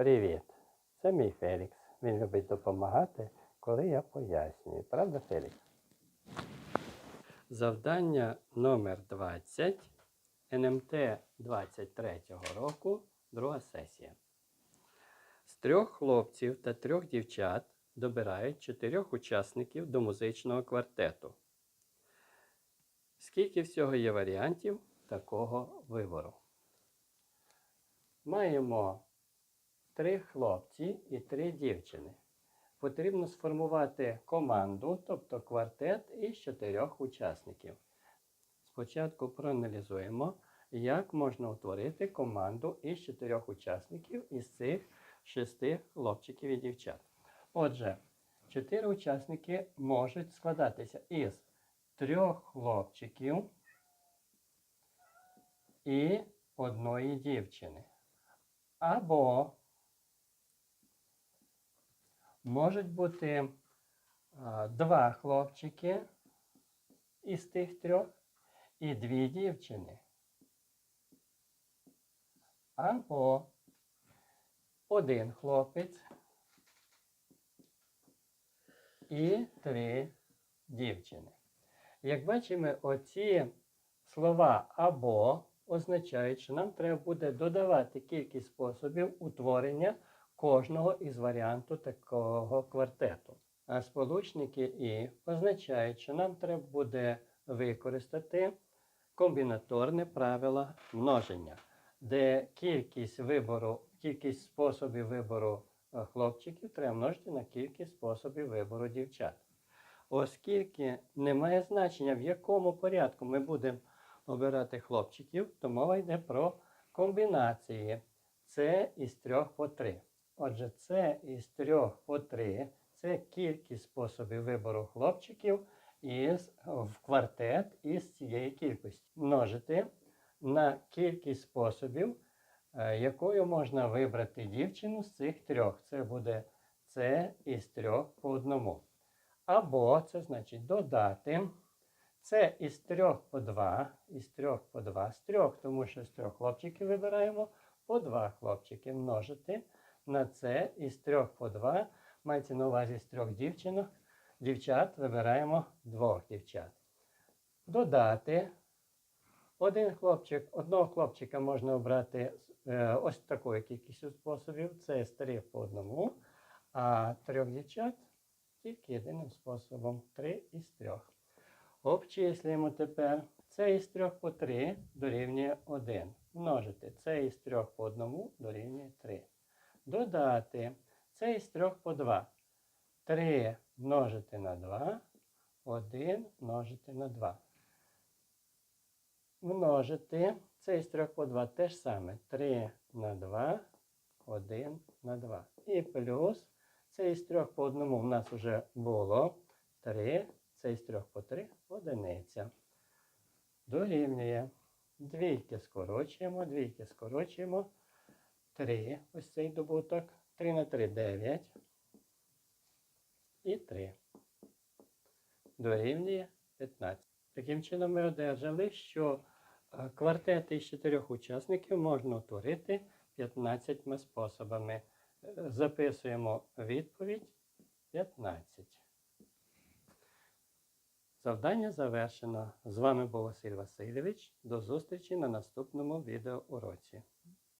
Привіт! Це мій Фелікс. Він любить допомагати, коли я пояснюю. Правда, Фелікс? Завдання номер 20 НМТ 23 року, друга сесія. З трьох хлопців та трьох дівчат добирають чотирьох учасників до музичного квартету. Скільки всього є варіантів такого вибору? Маємо три хлопці і три дівчини. Потрібно сформувати команду, тобто квартет із чотирьох учасників. Спочатку проаналізуємо, як можна утворити команду із чотирьох учасників із цих шести хлопчиків і дівчат. Отже, чотири учасники можуть складатися із трьох хлопчиків і одної дівчини. Або можуть бути а, два хлопчики із тих трьох і дві дівчини. Або один хлопець і три дівчини. Як бачимо, оці слова або означають, що нам треба буде додавати кількість способів утворення кожного із варіанту такого квартету. А сполучники і означають, що нам треба буде використати комбінаторне правило множення, де кількість вибору, кількість способів вибору е, хлопчиків треба множити на кількість способів вибору дівчат. Оскільки немає значення, в якому порядку ми будемо обирати хлопчиків, то мова йде про комбінації. Це із трьох по три. Отже, це із трьох по три це кількість способів вибору хлопчиків із, в квартет із цієї кількості. Множити на кількість способів, е, якою можна вибрати дівчину з цих трьох. Це буде це із трьох по одному. Або це значить додати. Це із трьох по два, із трьох по два, з трьох, тому що з трьох хлопчиків вибираємо по два хлопчики множити на це із трьох по два. Мається на увазі з трьох дівчинок. Дівчат вибираємо двох дівчат. Додати один хлопчик, одного хлопчика можна обрати е, ось такою кількістю способів. Це з трьох по одному, а трьох дівчат тільки єдиним способом три із трьох. Обчислюємо тепер. Це із трьох по 3 дорівнює 1. Множити це із трьох по 1 дорівнює 3. Додати це із трьох по 2. 3 множити на 2, 1 множити на 2. Множити це із трьох по 2 те ж саме. 3 на 2, 1 на 2. І плюс це із трьох по 1 у нас вже було 3. Це із трьох по 3 одиниця. Дорівнює. Двійки скорочуємо, двійки скорочуємо. 3. Ось цей добуток. 3 на 3 9. І 3. Дорівнює 15. Таким чином ми одержали, що е, квартети із чотирьох учасників можна утворити 15 способами. Е, Записуємо відповідь 15. Завдання завершено. З вами був Василь Васильович. До зустрічі на наступному відеоуроці.